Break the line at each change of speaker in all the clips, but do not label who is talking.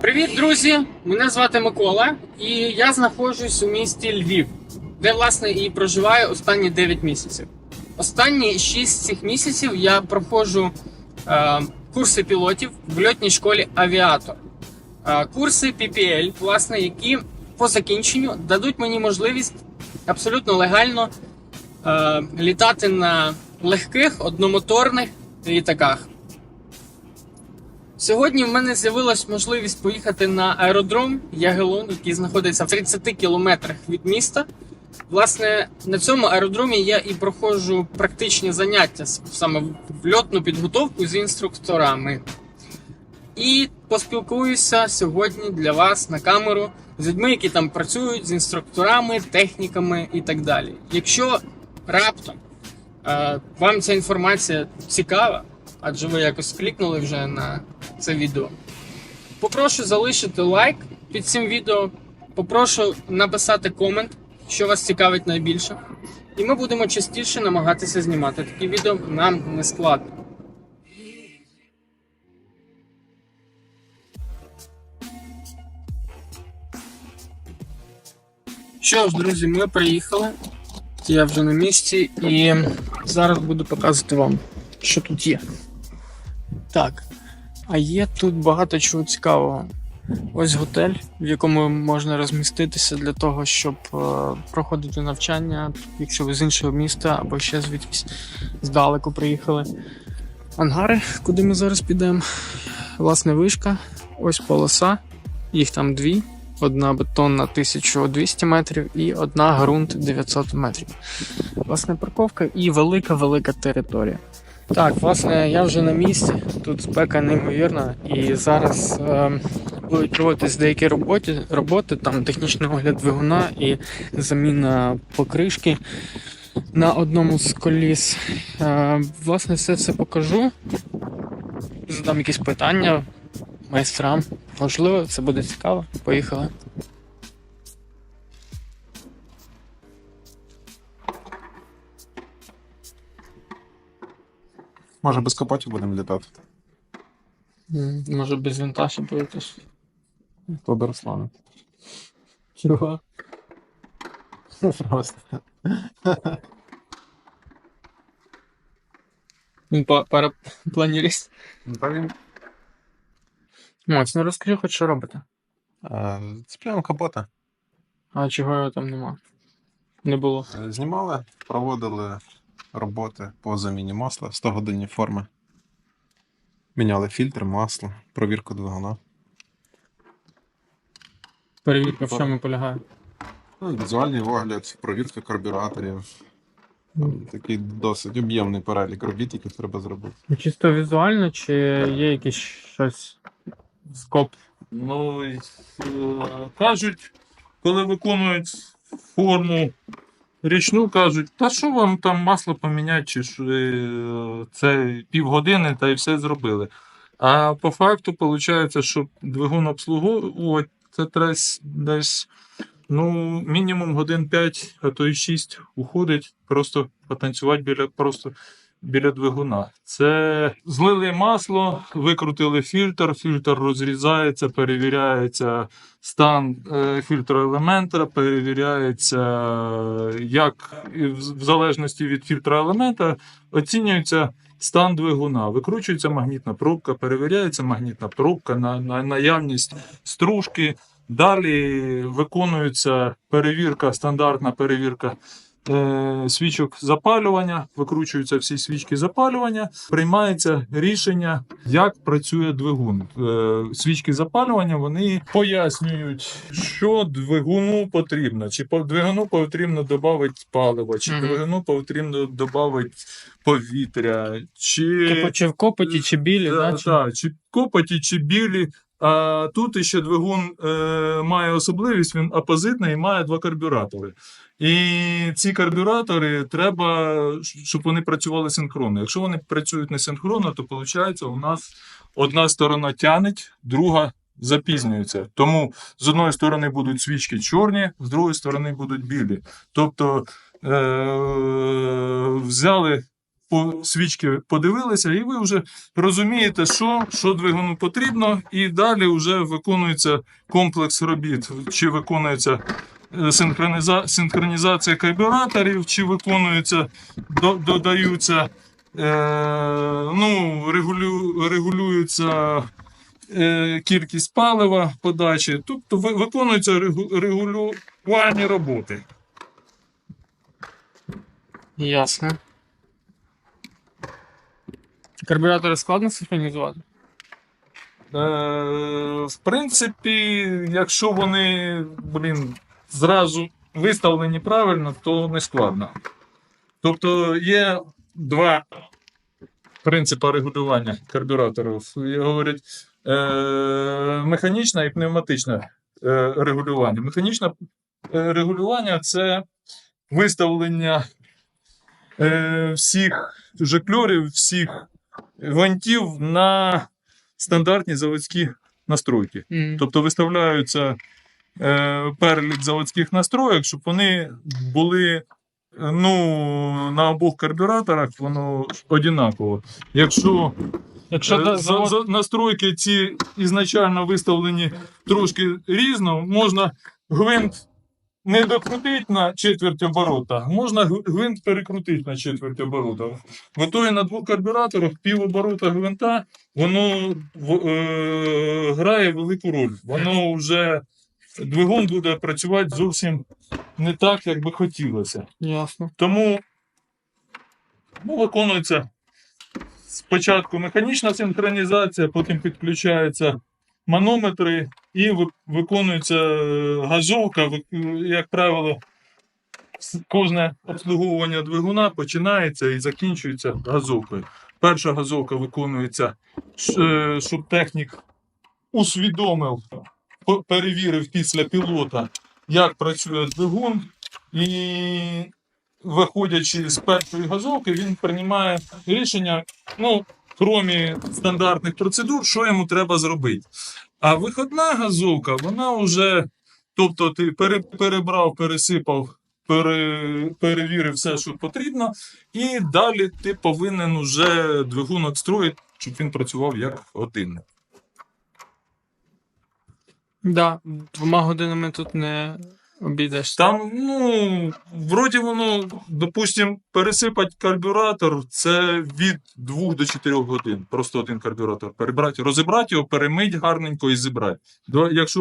Привіт, друзі! Мене звати Микола, і я знаходжусь у місті Львів, де власне і проживаю останні 9 місяців. Останні 6 цих місяців я проходжу е, курси пілотів в льотній школі Авіатор. Е, курси PPL, власне, які по закінченню дадуть мені можливість абсолютно легально е, літати на легких одномоторних літаках. Сьогодні в мене з'явилась можливість поїхати на аеродром Ягелон, який знаходиться в 30 кілометрах від міста. Власне, на цьому аеродромі я і проходжу практичні заняття саме в льотну підготовку з інструкторами. І поспілкуюся сьогодні для вас на камеру з людьми, які там працюють, з інструкторами, техніками і так далі. Якщо раптом е, вам ця інформація цікава, адже ви якось клікнули вже на це відео. Попрошу залишити лайк під цим відео. Попрошу написати комент, що вас цікавить найбільше. І ми будемо частіше намагатися знімати такі відео. Нам не складно. Що ж, друзі, ми приїхали. Я вже на місці і зараз буду показувати вам, що тут є. Так. А є тут багато чого цікавого. Ось готель, в якому можна розміститися для того, щоб е, проходити навчання, якщо ви з іншого міста або ще звідкись здалеку приїхали. Ангари, куди ми зараз підемо. Власне, вишка, ось полоса, їх там дві. Одна бетонна 1200 метрів і одна ґрунт 900 метрів. Власне, парковка і велика-велика територія. Так, власне, я вже на місці. Тут спека неймовірна, і зараз е, будуть проводитись деякі роботи, роботи, там технічний огляд двигуна і заміна покришки на одному з коліс. Е, власне, все це покажу. Задам якісь питання майстрам. Можливо, це буде цікаво. Поїхали.
Може без капотів будемо літати.
Може без винта ще поїдеш.
То до Руслана.
Чого?
Просто.
Він.
Та він
Макс, ну розкажи хоч що робите.
е, цепляємо капота.
А чого його там нема? Не було.
Е, Знімали, проводили роботи по заміні масла, 100 годинні форми. Міняли фільтр, масло, провірку двигуна.
Перевірка в чому полягає.
Ну, візуальний огляд, провірка карбюраторів. Там такий досить об'ємний перелік робіт, які треба зробити.
Ну, Чисто візуально, чи є якийсь щось скоп?
Ну, і, е, кажуть, коли виконують форму річну, кажуть, та що вам там масло поміняти, чи е, це півгодини та й все зробили. А по факту виходить, що двигун обслуговувати, це треба десь ну, мінімум годин 5, а то й 6 уходить, просто потанцювати біля просто. Біля двигуна. Це злили масло, викрутили фільтр, фільтр розрізається, перевіряється стан е, фільтроелемента, перевіряється, е, як в залежності від фільтроелемента оцінюється стан двигуна. Викручується магнітна пробка, перевіряється магнітна пробка на, на наявність стружки. Далі виконується перевірка, стандартна перевірка свічок запалювання, викручуються всі свічки запалювання, приймається рішення, як працює двигун. Е, свічки запалювання вони пояснюють, що двигуну потрібно. Чи по двигуну потрібно додати паливо, чи двигуну потрібно додати повітря, чи
Типу, чи в копоті, чи білі,
Да,
да? чи...
да, чи копоті, чи білі. А тут ще двигун е, має особливість, він опозитний і має два карбюратори. І ці карбюратори треба, щоб вони працювали синхронно. Якщо вони працюють не синхронно, то виходить, у нас одна сторона тянеть, друга запізнюється. Тому з одної сторони будуть свічки чорні, з другої сторони будуть білі. Тобто е- взяли по свічки подивилися, і ви вже розумієте, що, що двигуну потрібно, і далі вже виконується комплекс робіт, чи виконується е, синхроніза... синхронізація карбюраторів, чи виконується, до... додаються, е... ну, регулю... регулюється е... кількість палива подачі, тобто ви- виконується регу... роботи.
Ясно. Карбюратори складно синхронізувати?
Е, в принципі, якщо вони, блін, зразу виставлені правильно, то не складно. Тобто є два принципи регулювання карбюраторів. Говорять, е, механічне і пневматичне регулювання. Механічне регулювання це виставлення е, всіх жикльорів, всіх гвинтів на стандартні заводські настройки.
Мгм.
Тобто виставляються е, перелік заводських настроєк, щоб вони були ну, на обох карбюраторах воно однаково. Якщо
Якщо
Е, за- за- настройки ці ізначально виставлені трошки різно, можна гвинт не докрутити на четверть оборота, можна гвинт перекрутити на четверть оборота. Готові на двох карбюраторах пів оборота гвинта, воно в- е, грає велику роль. Воно вже двигун буде працювати зовсім не так, як би хотілося.
Ясно.
Тому ну, виконується спочатку механічна синхронізація, потім підключаються манометри і виконується е, газовка. Як правило, кожне обслуговування двигуна починається і закінчується газовкою. Перша газовка виконується, е, щоб технік усвідомив, перевірив після пілота, як працює двигун, і виходячи з першої газовки, він приймає рішення, ну, крім стандартних процедур, що йому треба зробити. А виходна газовка, вона вже, тобто ти перебрав, пересипав, пере, перевірив все, що потрібно, і далі ти повинен уже двигун відстроїти, щоб він працював як годинник.
Да, двома годинами тут не обійдешся.
Там, ну, вроді воно, допустим, пересипати карбюратор це від 2 до 4 годин. Просто один карбюратор перебрати, розібрати його, перемить гарненько і зібрати. Два, якщо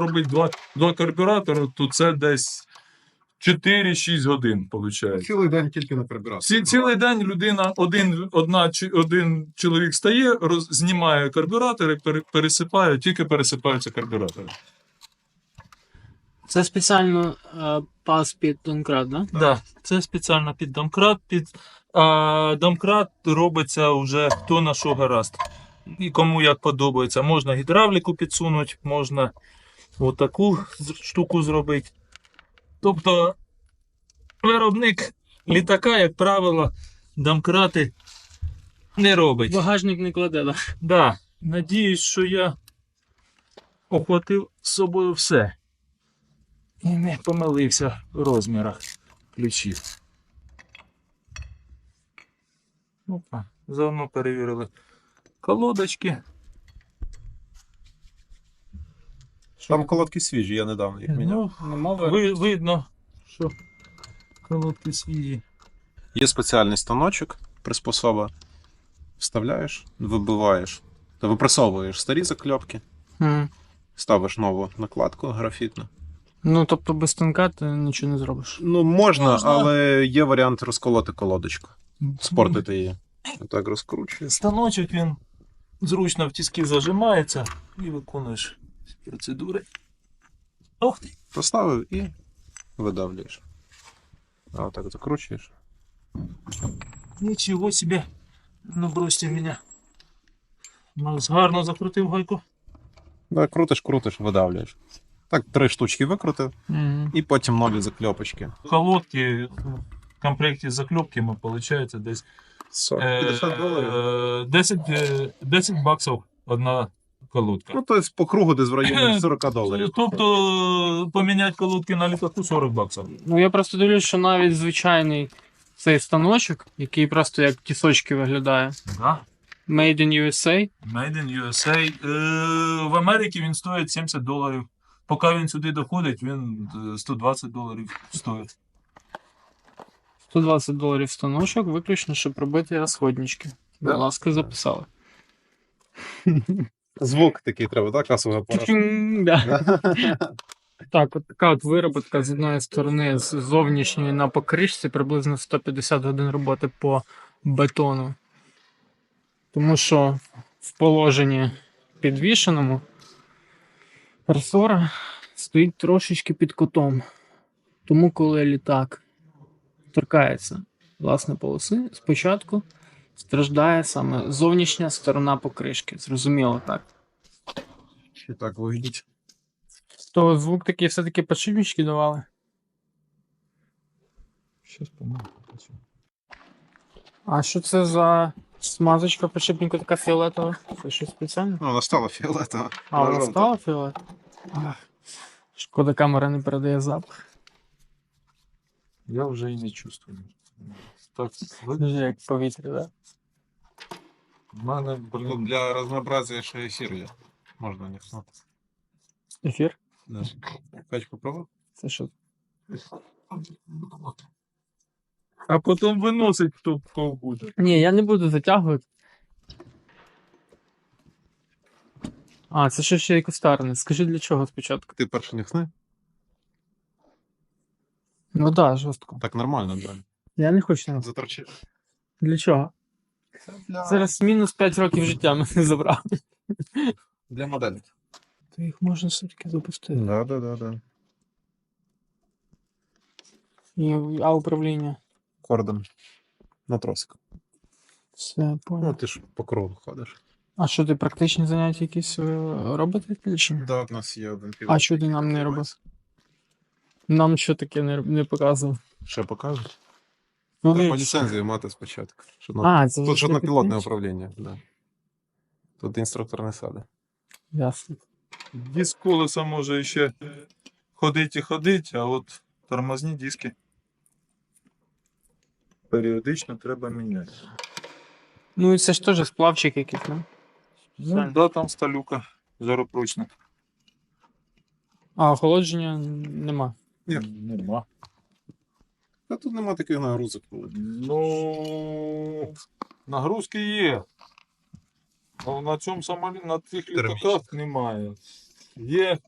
робити два, два карбюратори, то це десь 4-6 годин, виходить.
Цілий день тільки на карбюратор.
Ці, цілий день людина, один, одна, один чоловік стає, роз, знімає карбюратори, пересипає, тільки пересипаються карбюратори.
Це спеціально е, пас під Донкрат, да?
Да, це спеціально під домкрат. Під, а, домкрат робиться вже хто на що гаразд. І кому як подобається. Можна гідравліку підсунути, можна отаку штуку зробити. Тобто виробник літака, як правило, домкрати не робить.
Багажник не кладе, да?
Да, надіюсь, що я охватив з собою все. І не помилився в розмірах ключів. Опа, заодно перевірили колодочки.
Там колодки свіжі, я недавно їх міняв.
Ну, ви, видно, що колодки свіжі.
Є спеціальний станочок, приспособа. Вставляєш, вибиваєш та випресовуєш старі закльопки,
Мгм.
ставиш нову накладку графітну.
Ну, тобто без станка ти нічого не зробиш.
Ну, можна,
Можна.
але є варіант розколоти колодочку, спортити її. Так розкручуєш.
Станочок він зручно в тіски зажимається і виконуєш процедури. Ох ти!
Поставив і видавлюєш. А отак закручуєш.
Нічого собі. Ну бросьте мене. Макс гарно закрутив гайку.
Да, крутиш, крутиш, видавлюєш. Так, три штучки викрутив,
Угу.
і потім нові закльопочки.
Колодки в комплекті з закльопками виходить десь е,
50 доларів.
е, 10, е, 10 баксів одна колодка.
Ну, тобто по кругу десь в районі 40 доларів.
Тобто поміняти колодки на літаку 40 баксів.
Ну я просто дивлюсь, що навіть звичайний цей станочок, який просто як тісочки виглядає.
Да.
Made in USA.
Made in USA. Е, в Америці він стоїть 70 доларів. Поки він сюди доходить, він е, 120 доларів стоїть.
120 доларів станочок, виключно, щоб робити розходнички. Будь
Да.
ласка, записали.
Звук такий треба, так? Касовий апарат.
Так, от така от вироботка з одної сторони, з зовнішньої на покришці, приблизно 150 годин роботи по бетону. Тому що в положенні підвішеному ресора стоїть трошечки під кутом. Тому, коли літак торкається власне полоси, спочатку страждає саме зовнішня сторона покришки. Зрозуміло так.
Ще так виглядить.
То звук такий все-таки подшипнички давали.
Щас помогу.
А що це за смазочка подшипнику така фіолетова? Це щось спеціальне?
Ну, вона стала фіолетова.
А, вона
Жовта.
стала фіолетова? Ах, Шкода камера не передає запах.
Я вже і не чувствую. Так,
Дуже як повітря, да?
в мене,
Ну,
блін,
для разнообразия ще ефір є. Можна нюхнути.
Ефір?
Да. Хоч попробуй?
Це що?
А потім виносить хто кого буде.
Ні, я не буду затягувати. А, це що ще й кустарне. Скажи для чого спочатку?
Ти перше нюхни?
Ну так, да, жорстко.
Так нормально, да.
Я не хочу на
Заторчи.
Для чого? Зараз мінус 5 років життя мене забрав.
Для моделі.
То їх можна все-таки запустити.
Да, да, да, да.
І, а управління.
Кордон. На тросик.
Все,
Ну, ти ж по кругу ходиш.
А що ти практичні заняття якісь е, робите чи?
Да, у нас є один
А що ти нам не робив? Нам що таке не, не показував?
Ще покажуть?
Ну,
Треба ліцензію мати спочатку. Щоб на...
а, це
Тут ж
для
на пілотне
підприємців?
управління. Да. Тут інструктор не саде.
Ясно.
Диск колеса може ще ходить і ходить, а от тормозні диски періодично треба міняти.
Ну і це ж теж сплавчик якийсь, ну?
Ну, да, там сталюка жаропрочна.
А охолодження нема.
Ні.
Нема.
Та тут нема таких нагрузок.
Ну, нагрузки є. А на цьому самолі, на цих літаках немає. Є,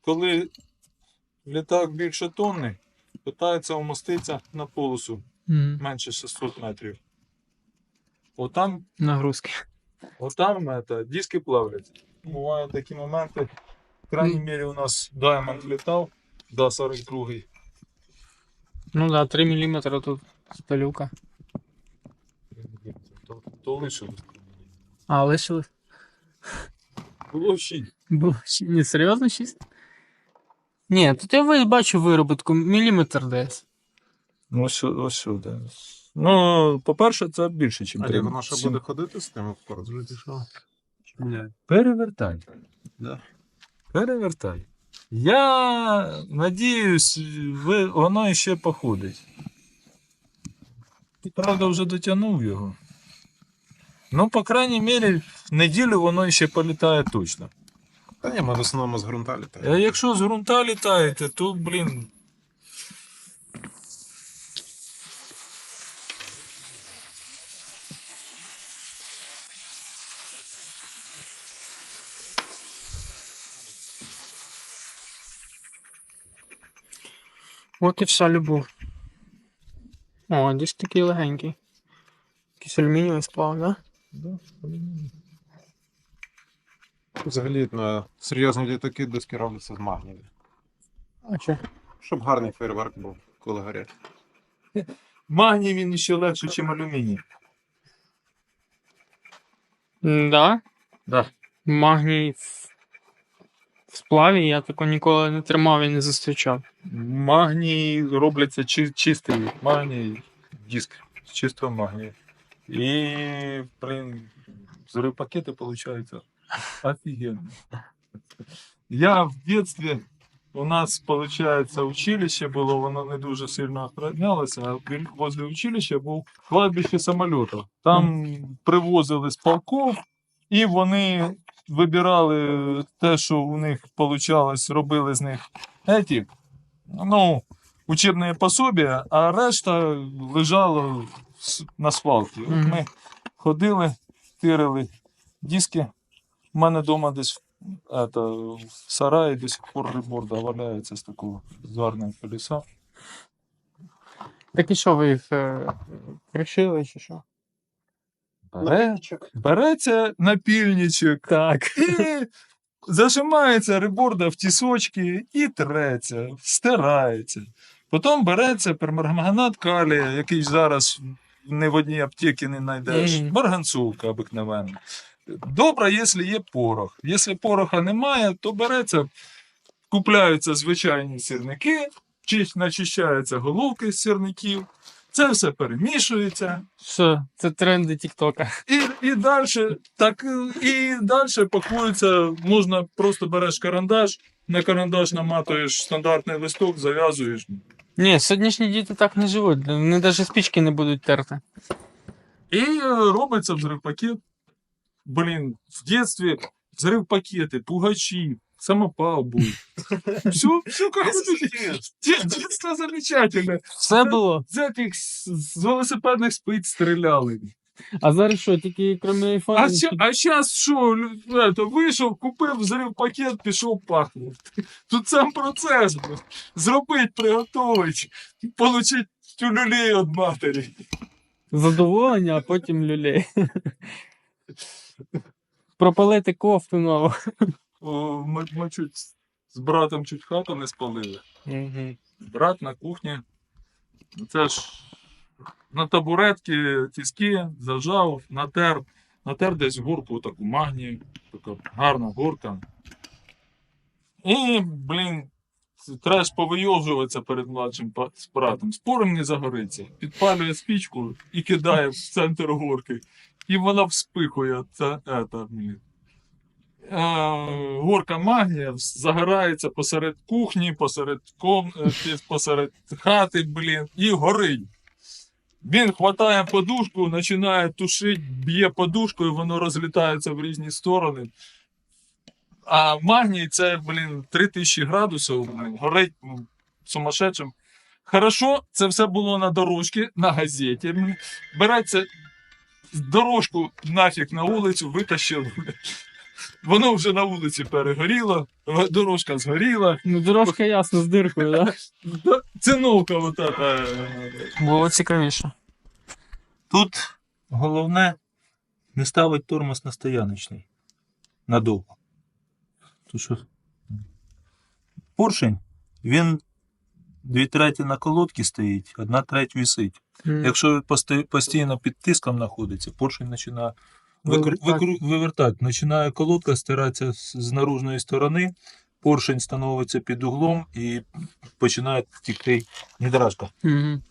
коли літак більше тонни, питається вмоститися на полосу
Угу.
менше 600 метрів. Отам,
Нагрузки.
отам это, диски плавляться. Бувають такі моменти. В крайній мірі у нас Diamond літав, да, 42
Ну да, 3 мм тут сталюка.
то, то лишилось.
А, лишилось?
Було 6.
Було ще- Ні, серйозно 6? Ні, тут я бачу вироботку міліметр десь.
Ну, ось, ось сюди. Ну, по-перше, це більше, ніж
А воно ще буде ходити з тим акорд? Вже пішов.
Перевертай.
Да.
Перевертай. Я надіюсь, ви, воно ще походить. Правда, вже дотягнув його. Ну, по крайній мірі, в неділю воно ще політає точно.
Та ні, ми в основному з ґрунта
А
літаємо.
якщо з ґрунта літаєте, то, блін.
От і вся любов. О, десь такий легенький. Якийсь алюмінієвий сплав, да?
Взагалі на серйозні літаки диски робляться з магнію.
А що?
Щоб гарний фейерверк був, коли горять.
Магній він ще легше, ніж алюміній.
Да?
Да.
Магній сплаві я такого ніколи не тримав і не зустрічав.
Магній робляться чи, чистий магній, диск з чистого магнію. І, блин, взрыв пакети получаються офігенно. Я в детстве у нас, виходить, училище було, воно не дуже сильно охранялося, а возле училища був кладбище самольотів. Там привозили з полков, і вони вибирали те, що у них вийшло, робили з них еті, ну, учебне пособія, а решта лежало на свалці. От ми ходили, тирили диски. У мене вдома десь это, в сараї до сих пор реборда валяється з такого зварного колеса.
Так і що ви їх е, кришили чи що?
Бере, береться напільничок
Так.
і зажимається реборда в тісочки і треться, стирається. Потім береться перманганат калія, який зараз не в одній аптеці не знайдеш. Марганцовка обикновенна. Добре, якщо є порох. Якщо пороха немає, то береться, купляються звичайні сірники, чи начищаються головки з сірників. Це все перемішується.
Що, це тренди Тіктока.
І, і далі, так, і далі пакується, можна просто береш карандаш, на карандаш наматуєш стандартний листок, зав'язуєш.
Ні, сьогоднішні діти так не живуть. Вони навіть спічки не будуть терти.
І е, робиться взрив пакет. Блін, в дитинстві взрив пакети, пугачі, самопал був. Все, все как бы Детство замечательне.
Все було.
З этих з з велосипедних спиць стріляли.
А зараз що, тільки крім айфона?
А, ща, а сейчас що, лю- это, вийшов, купив, взрив пакет, пішов пахнув. Тут сам процес. блін. Зробить, приготовить, получить тюлюлей від матері.
Задоволення, а потім люлей. Пропалити кофту нову.
О, ми, ми чуть з братом чуть хату не спалили. Брат на кухні. Це ж на табуретки тіски зажав, натер, натер десь горку таку магнію, така гарна горка. І, блін, треш повийовжуватися перед младшим братом. Спором не загориться. Підпалює спічку і кидає в центр горки. І вона вспихує. Це, ета, блін. Е, горка магнія загорається посеред кухні, посеред, ком... е, посеред хати, блін, і горить. Він хватає подушку, починає тушити, б'є подушкою, воно розлітається в різні сторони. А магній це, блін, 3000 градусів, горить сумасшедшим. Хорошо, це все було на дорожці, на газеті. Береться дорожку нафіг на вулицю, витащили. Воно вже на вулиці перегоріло, дорожка згоріла.
Ну, дорожка ясно з диркою, так?
Да, Циновка вот эта. е,
Було цікавіше.
Тут головне не ставити тормоз на стояночний надовго. Тому що поршень, він дві треті на колодці стоїть, одна треть висить. Якщо постійно під тиском знаходиться, поршень починає.
Вивертати.
вивертати. Починає колодка стиратися з, з наружної сторони, поршень становиться під углом і починає тікти нідражка.
Угу.